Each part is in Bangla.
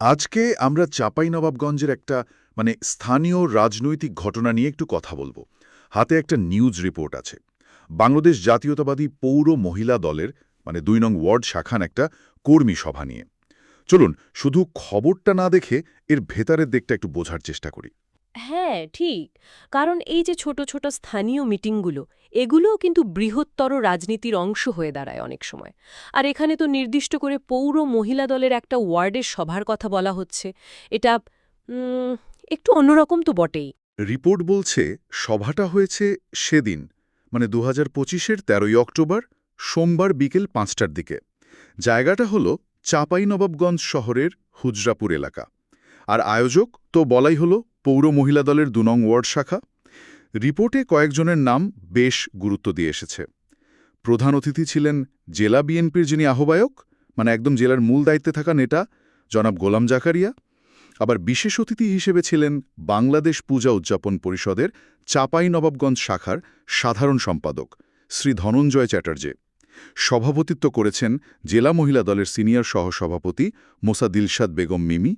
আজকে আমরা চাঁপাইনবাবগঞ্জের একটা মানে স্থানীয় রাজনৈতিক ঘটনা নিয়ে একটু কথা বলব। হাতে একটা নিউজ রিপোর্ট আছে। বাংলাদেশ জাতীয়তাবাদী পৌর মহিলা দলের মানে দুই নং ওয়ার্ড শাখান একটা কর্মী সভা নিয়ে। চলুন, শুধু খবরটা না দেখে এর ভেতরের দিকটা একটু বোঝার চেষ্টা করি। হ্যাঁ ঠিক। কারণ এই যে ছোট ছোট স্থানীয় মিটিংগুলো, এগুলোও কিন্তু বৃহত্তর রাজনীতির অংশ হয়ে দাঁড়ায় অনেক সময়। আর এখানে তো নির্দিষ্ট করে পৌর মহিলা দলের একটা ওয়ার্ডের সভার কথা বলা হচ্ছে। এটা একটু অন্যরকম তো বটেই। রিপোর্ট বলছে সভাটা হয়েছে সেদিন মানে দু হাজার পঁচিশের তেরোই অক্টোবর, সোমবার বিকেল পাঁচটার দিকে। জায়গাটা হল চাঁপাইনবাবগঞ্জ শহরের হুজরাপুর এলাকা। আর আয়োজক তো বলাই হল পৌর মহিলা দলের দুনং ওয়ার্ড শাখা। রিপোর্টে কয়েকজনের নাম বেশ গুরুত্ব দিয়ে এসেছে। প্রধান অতিথি ছিলেন জেলা বিএনপির যিনি আহ্বায়ক মানে একদম জেলার মূল দায়িত্বে থাকা নেতা জনাব গোলাম জাকারিয়া। আবার বিশেষ অতিথি হিসেবে ছিলেন বাংলাদেশ পূজা উদযাপন পরিষদের চাপাই নবাবগঞ্জ শাখার সাধারণ সম্পাদক শ্রী ধনঞ্জয় চ্যাটার্জে। সভাপতিত্ব করেছেন জেলা মহিলা দলের সিনিয়র সহসভাপতি মোসা দিলশাদ বেগম মিমি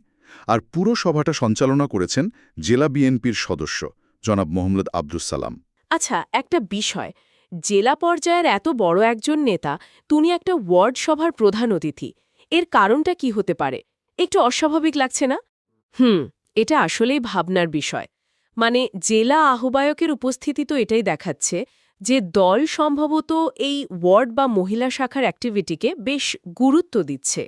আর পুরো সভাটা সঞ্চালনা করেছেন জেলা বিএনপির সদস্য, জনাব মোহাম্মদ আব্দুস সালাম। আচ্ছা একটা বিষয়। জেলা পর্যায়ের এত বড় একজন নেতা, তুমি একটা ওয়ার্ড সভার প্রধান অতিথি। এর কারণটা কি হতে পারে? একটু অস্বাভাবিক লাগছে না? হুম, এটা আসলেই ভাবনার বিষয়। মানে জেলা আহ্বায়কের উপস্থিতি তো এটাই দেখাচ্ছে যে দল সম্ভবত এই ওয়ার্ড বা মহিলা শাখার অ্যাক্টিভিটিকে বেশ গুরুত্ব দিচ্ছে।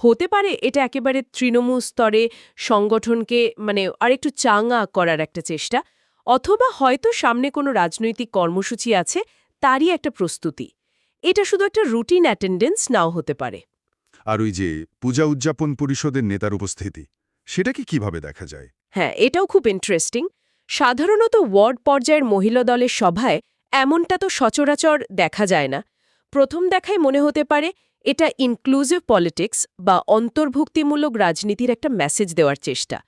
হতে পারে এটা একেবারে তৃণমূল স্তরে সংগঠনকে মানে আরেকটু চাঙ্গা করার একটা চেষ্টা অথবা হয়তো সামনে কোনো রাজনৈতিক কর্মসূচি আছে তারই একটা প্রস্তুতি। এটা শুধু একটা রুটিন অ্যাটেন্ডেন্স নাও হতে পারে। আর ওই যে পূজা উদযাপন পরিষদের নেতার উপস্থিতি সেটাকে কীভাবে দেখা যায়? হ্যাঁ এটাও খুব ইন্টারেস্টিং সাধারণত ওয়ার্ড পর্যায়ের মহিলা দলের সভায় এমনটা তো সচরাচর দেখা যায় না। প্রথম দেখায় মনে হতে পারে এটা ইনক্লুসিভ পলিটিক্স বা অন্তর্ভুক্তিমূলক রাজনীতির একটা মেসেজ দেওয়ার চেষ্টা।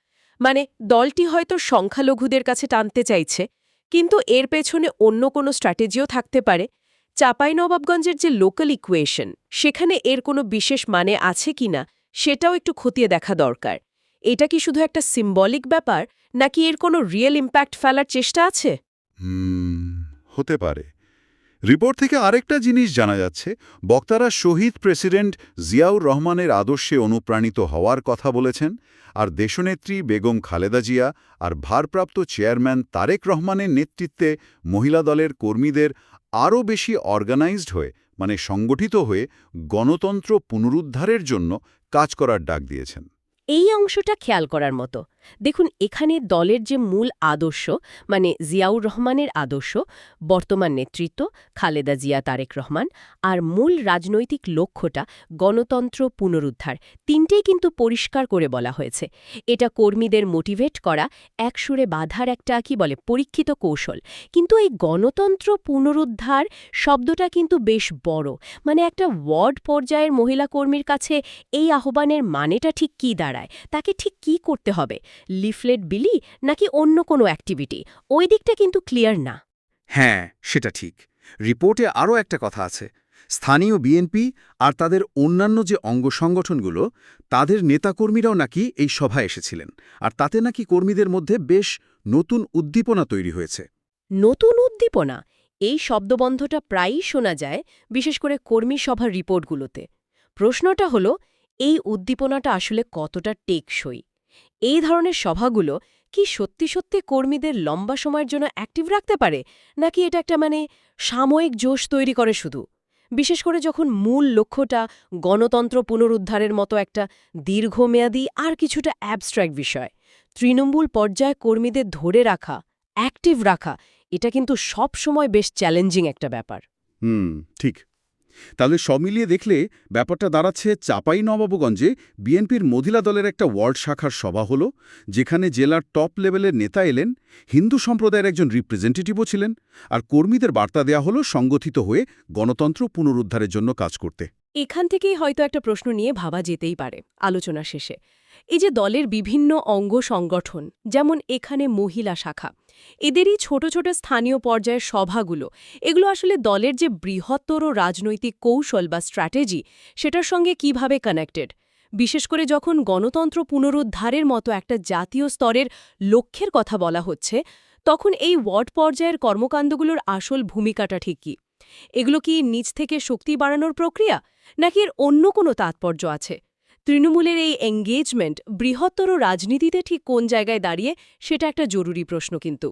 মানে দলটি হয়তো সংখ্যালঘুদের কাছে টানতে চাইছে, কিন্তু এর পেছনে অন্য কোনো স্ট্র্যাটেজিও থাকতে পারে। চাঁপাইনবাবগঞ্জের যে লোকাল ইকুয়েশন সেখানে এর কোনো বিশেষ মানে আছে কিনা সেটাও একটু খতিয়ে দেখা দরকার। এটা কি শুধু একটা সিম্বলিক ব্যাপার, নাকি এর কোনো রিয়েল ইম্প্যাক্ট ফেলার চেষ্টা আছে? হতে পারে। রিপোর্ট থেকে আরেকটা জিনিস জানা যাচ্ছে, বক্তারা শহীদ প্রেসিডেন্ট জিয়াউর রহমানের আদর্শে অনুপ্রাণিত হওয়ার কথা বলেছেন, আর দেশনেত্রী বেগম খালেদা জিয়া আর ভারপ্রাপ্ত চেয়ারম্যান তারেক রহমানের নেতৃত্বে মহিলা দলের কর্মীদের আরও বেশি অর্গানাইজড হয়ে মানে সংগঠিত হয়ে গণতন্ত্র পুনরুদ্ধারের জন্য কাজ করার ডাক দিয়েছেন। এই অংশটা খেয়াল করার মতো। দেখুন, এখানে দলের যে মূল আদর্শ মানে জিয়াউর রহমানের আদর্শ, বর্তমান নেতৃত্ব, খালেদা জিয়া, তারেক রহমান, আর মূল রাজনৈতিক লক্ষ্যটা গণতন্ত্র পুনরুদ্ধার, তিনটেই কিন্তু পরিষ্কার করে বলা হয়েছে। এটা কর্মীদের মোটিভেট করা, একসুরে বাধার একটা, কি বলে, পরীক্ষিত কৌশল। কিন্তু এই গণতন্ত্র পুনরুদ্ধার শব্দটা কিন্তু বেশ বড়। মানে একটা ওয়ার্ড পর্যায়ের মহিলা কর্মীর কাছে এই আহ্বানের মানেটা ঠিক কী দাঁড়ায়? তাকে ঠিক কি করতে হবে? লিফলেট বিলি নাকি অন্য কোনো অ্যাক্টিভিটি? ওই দিকটা কিন্তু ক্লিয়ার না। হ্যাঁ সেটা ঠিক। রিপোর্টে আরও একটা কথা আছে। স্থানীয় বিএনপি আর তাদের অন্যান্য যে অঙ্গ সংগঠনগুলো তাদের নেতাকর্মীরাও নাকি এই সভায় এসেছিলেন। আর তাতে নাকি কর্মীদের মধ্যে বেশ নতুন উদ্দীপনা তৈরি হয়েছে। নতুন উদ্দীপনা? এই শব্দবন্ধটা প্রায়ই শোনা যায় বিশেষ করে কর্মী সভার রিপোর্টগুলোতে। প্রশ্নটা হলো এই উদ্দীপনাটা আসলে কতটা টেকসই? এই ধরনের সভাগুলো কি সত্যি সত্যি কর্মীদের লম্বা সময়ের জন্য অ্যাক্টিভ রাখতে পারে? নাকি এটা একটা মানে সাময়িক জোশ তৈরি করে শুধু? বিশেষ করে যখন মূল লক্ষ্যটা গণতন্ত্র পুনরুদ্ধারের মতো একটা দীর্ঘমেয়াদী আর কিছুটা অ্যাবস্ট্র্যাক্ট বিষয়। তৃণমূল পর্যায়ে কর্মীদের ধরে রাখা অ্যাক্টিভ রাখা, এটা কিন্তু সব সময় বেশ চ্যালেঞ্জিং একটা ব্যাপার। হুম, ঠিক। তাহলে সব মিলিয়ে দেখলে ব্যাপারটা দাঁড়াচ্ছে চাপাই নবাবগঞ্জে বিএনপির মহিলা দলের একটা ওয়ার্ড শাখার সভা হলো, যেখানে জেলার টপ লেভেলের নেতা এলেন, হিন্দু সম্প্রদায়ের একজন রিপ্রেজেন্টেটিভও ছিলেন, আর কর্মীদের বার্তা দেয়া হলো সংগঠিত হয়ে গণতন্ত্র পুনরুদ্ধারের জন্য কাজ করতে। এখান থেকেই হয়তো একটা প্রশ্ন নিয়ে ভাবা যেতেই পারে আলোচনা শেষে। এই যে দলের বিভিন্ন অঙ্গ সংগঠন, যেমন এখানে মহিলা শাখা এদেরই ছোট ছোট স্থানীয় পর্যায়ের সভাগুলো। এগুলো আসলে দলের যে বৃহত্তর রাজনৈতিক কৌশল বা স্ট্র্যাটেজি, সেটার সঙ্গে কীভাবে কানেক্টেড? বিশেষ করে যখন গণতন্ত্র পুনরুদ্ধারের মতো একটা জাতীয় স্তরের লক্ষ্যের কথা বলা হচ্ছে, তখন এই ওয়ার্ড পর্যায়ের কর্মকাণ্ডগুলোর আসল ভূমিকাটা ঠিক কী? এগুলো কি নিজ থেকে শক্তি বাড়ানোর প্রক্রিয়া, নাকি এর অন্য কোনো তাৎপর্য আছে? তৃণমূলের এই এঙ্গেজমেন্ট বৃহত্তর রাজনীতিতে ঠিক কোন জায়গায় দাঁড়িয়ে সেটা একটা জরুরি প্রশ্ন কিন্তু।